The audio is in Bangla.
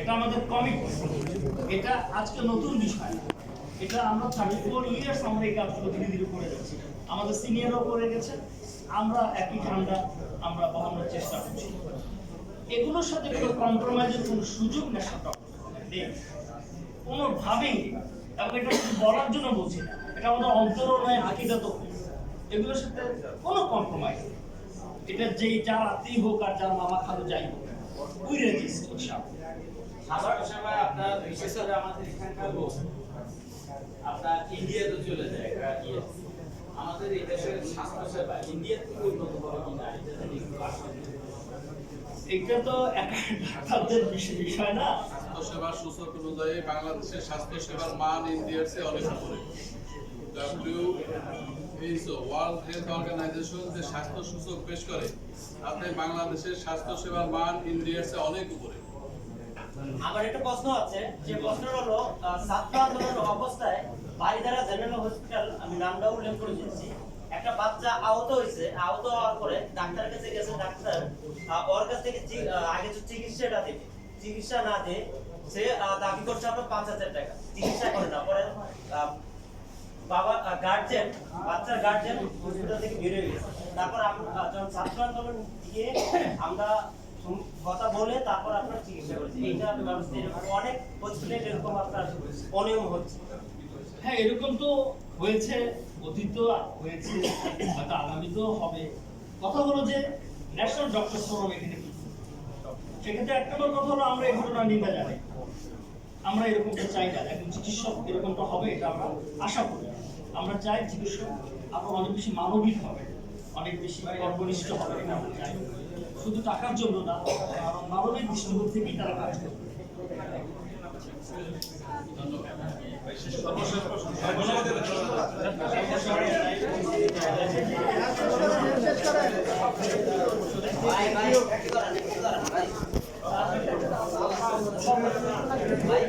এটা আমাদের কমিক এটা আজকে নতুন বিষয়। এটা আমরা থার্টি ফোর ইয়ার্স আমরা এই কাজগুলো ধীরে ধীরে করে যাচ্ছি। আমাদের সিনিয়রও করে গেছে। আমরা একই ঠান্ডা, আমরা বহানোর চেষ্টা করছি। এগুলোর সাথে কোনো কম্প্রোমাইজের কোনো সুযোগ নেশা নেই। কোনোভাবেই। এবং এটা বলার জন্য বলছি না। এটা আমাদের অন্তরও নয় আকিদা তো এগুলোর সাথে কোনো কম্প্রোমাইজ এটা যেই যার আত্মীয় হোক আর যার মামা খালু যাই হোক উই রেজিস্ট ইনশাআল্লাহ সাধারণ সেবায় আপনার বিশেষ করে আমাদের এখানকার লোক আপনার ইন্ডিয়াতে চলে যায় ইয়ে। আমাদের এই দেশের স্বাস্থ্য সেবা ইন্ডিয়ার থেকে উন্নত হবে কিনা এটা যদি একটু আশ্বাস দিতেন। এটা তো ডাক্তারদের বিষয় বিষয় না? স্বাস্থ্য সেবার সূচক অনুযায়ী বাংলাদেশের স্বাস্থ্য সেবার মান ইন্ডিয়ার চেয়ে অনেক উপরে। W H O World Health Organization যে স্বাস্থ্য সূচক পেশ করে তাতে বাংলাদেশের স্বাস্থ্য সেবার মান ইন্ডিয়ার চেয়ে অনেক উপরে। আমার একটা প্রশ্ন আছে। যে প্রশ্ন হলো ছাত্র আন্দোলনের অবস্থায় বারিধারা জেনারেল হসপিটাল আমি নামটা উল্লেখ করে দিচ্ছি একটা বাচ্চা আহত হয়েছে। আহত হওয়ার পরে ডাক্তারের কাছে গেছে, ডাক্তার ওর কাছ থেকে আগে চিকিৎসাটা দেবে চিকিৎসা না দিয়ে সে দাবি করছে আপনার পাঁচ হাজার টাকা। চিকিৎসা করে না। পরে বাবা গার্জেন বাচ্চার গার্জেন হসপিটাল থেকে বেরিয়ে গেছে। তারপর আমরা যখন ছাত্র আন্দোলন দিয়ে আমরা কথা বলে তারপর আপনার চিকিৎসা করেছি হ্যাঁ এরকম তো হয়েছে, অতীত হয়েছে হবে। কথা হলো যে ন্যাশনাল ডক্টর ফোরাম এখানে সেক্ষেত্রে এক নম্বর কথা হলো, আমরা এই ঘটনা নিন্দা জানাই। আমরা এরকমটা চাই না, একজন চিকিৎসক এরকমটা হবে, এটা আমরা আশা করি। আমরা চাই চিকিৎসক অনেক বেশি মানবিক হবে। অনেক বেশি কর্মনিষ্ঠ হবে আমরা শুধু টাকার জন্য না কারণ মানবিক থেকেই তারা কাজ করবে ভাই